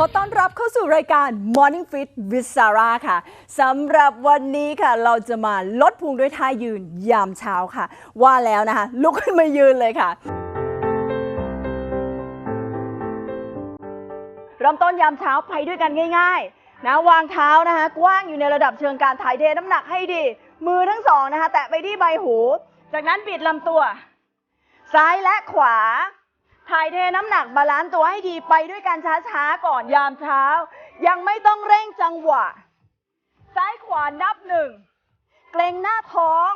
ขอต้อนรับเข้าสู่รายการ Morning Fit with Sarah ค่ะสำหรับวันนี้ค่ะ เราจะมาลดพุงด้วยท่ายืนยามเช้าค่ะ ว่าแล้วนะคะ ลุกขึ้นมายืนเลยค่ะ เริ่มต้นยามเช้าไปด้วยกันง่ายๆนะวางเท้านะคะ กว้างอยู่ในระดับเชิงการถ่ายเทน้ำหนักให้ดี มือทั้งสองนะคะ แตะไปที่ใบหู จากนั้นบิดลำตัว ซ้ายและขวา ถ่ายเทน้ำหนักบาลานซ์ตัวให้ดีไปด้วยกันช้าๆ ก่อนยามเช้า ยังไม่ต้องเร่งจังหวะ ซ้ายขวานับหนึ่ง เกรงหน้าท้อง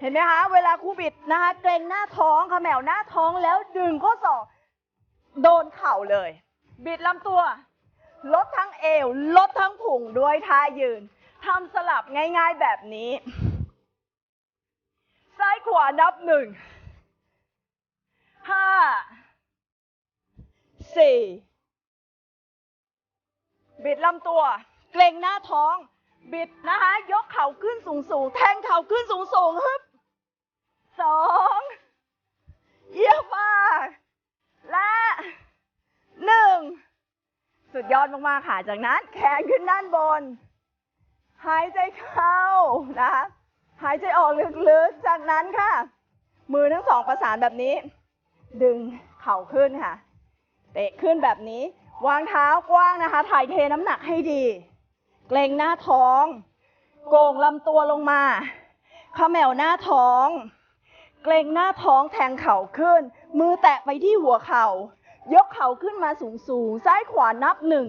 เห็นไหมคะ เวลาครูบิดนะคะ เกรงหน้าท้องขมวหน้าท้องแล้วดึงข้อศอกโดนเข่าเลย บิดลำตัว ลดทั้งเอว ลดทั้งผุงด้วยท่ายืนทำสลับง่ายๆแบบนี้ ซ้ายขวานับหนึ่ง ห้าสี่บิดลำตัว เกรงหน้าท้อง บิดนะคะ ยกเข่าขึ้นสูงสูงๆแทงเข่าขึ้นสูงสูงๆฮึบสองเยี่ยมมากและหนึ่งสุดยอดมากๆค่ะ จากนั้นแขนขึ้นด้านบน หายใจเข้านะคะหายใจออกลึกๆ จากนั้นค่ะ มือทั้งสองประสานแบบนี้ ดึงเข่าขึ้นค่ะ เตะขึ้นแบบนี้ วางเท้ากว้างนะคะ ถ่ายเทน้ำหนักให้ดี เกรงหน้าท้อง โก่งลำตัวลงมาขมวหน้าท้อง เกรงหน้าท้องแทงเข่าขึ้น มือแตะไปที่หัวเข่า ยกเข่าขึ้นมาสูงสูงๆซ้ายขวานับหนึ่ง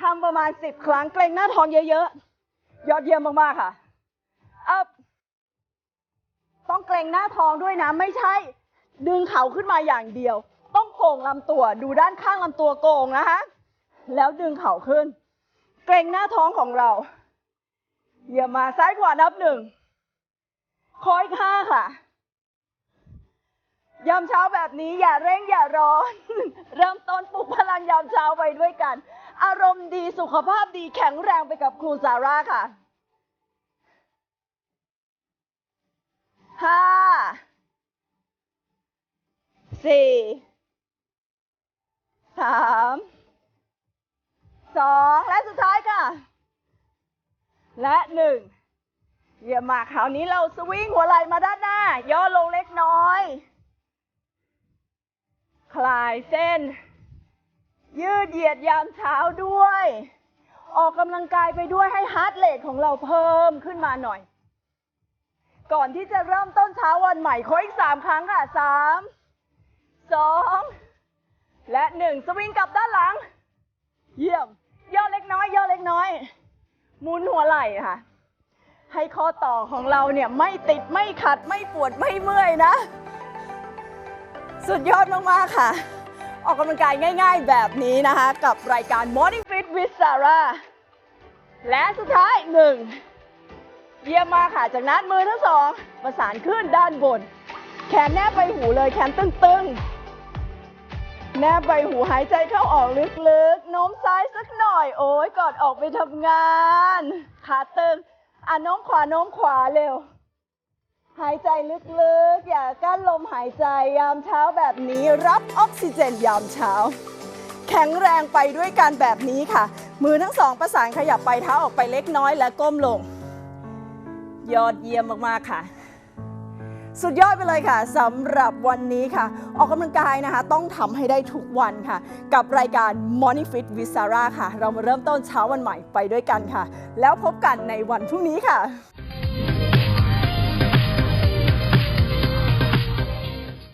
ทำประมาณสิบครั้งเกรงหน้าท้องเยอะๆ ยอดเยี่ยมมากๆค่ะ up ต้องเกรงหน้าท้องด้วยนะ ไม่ใช่ ดึงเข่าขึ้นมาอย่างเดียว ต้องโก่งลำตัว ดูด้านข้างลำตัวโก่งนะคะ แล้วดึงเข่าขึ้น เกรงหน้าท้องของเรา เหยียบมาซ้ายขวานับหนึ่งคอยห้าค่ะยามเช้าแบบนี้อย่าเร่งอย่าร้อน เริ่มต้นปลุกพลังยามเช้าไปด้วยกัน อารมณ์ดีสุขภาพดีแข็งแรงไปกับครูซาร่าค่ะ ห้า สี่สามสองและสุดท้ายค่ะ และหนึ่งเยี่ยมมากคราวนี้เราสวิงหัวไหล่มาด้านหน้า ย่อลงเล็กน้อย คลายเส้น ยืดเหยียดยามเช้าด้วย ออกกำลังกายไปด้วยให้ฮาร์ดเรทของเราเพิ่มขึ้นมาหน่อย ก่อนที่จะเริ่มต้นเช้าวันใหม่ขออีกสามครั้งค่ะสาม สองและหนึ่งสวิงกลับด้านหลัง เยี่ยม ย่อเล็กน้อยย่อเล็กน้อยหมุนหัวไหล่ค่ะ ให้ข้อต่อของเราเนี่ยไม่ติดไม่ขัดไม่ปวดไม่เมื่อยนะ สุดยอดมากๆค่ะ ออกกำลังกายง่ายๆแบบนี้นะคะ กับรายการ Morning Fit with Sarah และสุดท้ายหนึ่งเยี่ยมมากค่ะ จากนั้นมือทั้งสองประสานขึ้นด้านบน แขนแนบไปหูเลยแขนตึงๆ แนบใบหูหายใจเข้าออกลึกๆ โน้มซ้ายสักหน่อย โอ้ยกอดออกไปทำงาน ขาตึง อะโน้มขวาโน้มขวาเร็ว หายใจลึกๆ อย่ากั้นลมหายใจยามเช้าแบบนี้ รับออกซิเจนยามเช้า แข็งแรงไปด้วยกันแบบนี้ค่ะ มือทั้งสองประสานขยับไปเท้าออกไปเล็กน้อยและก้มลง ยอดเยี่ยมมากๆค่ะ สุดยอดไปเลยค่ะสำหรับวันนี้ค่ะ ออกกำลังกายนะคะ ต้องทำให้ได้ทุกวันค่ะ กับรายการ Morning Fit with Sarah ค่ะ เรามาเริ่มต้นเช้าวันใหม่ไปด้วยกันค่ะ แล้วพบกันในวันพรุ่งนี้ค่ะ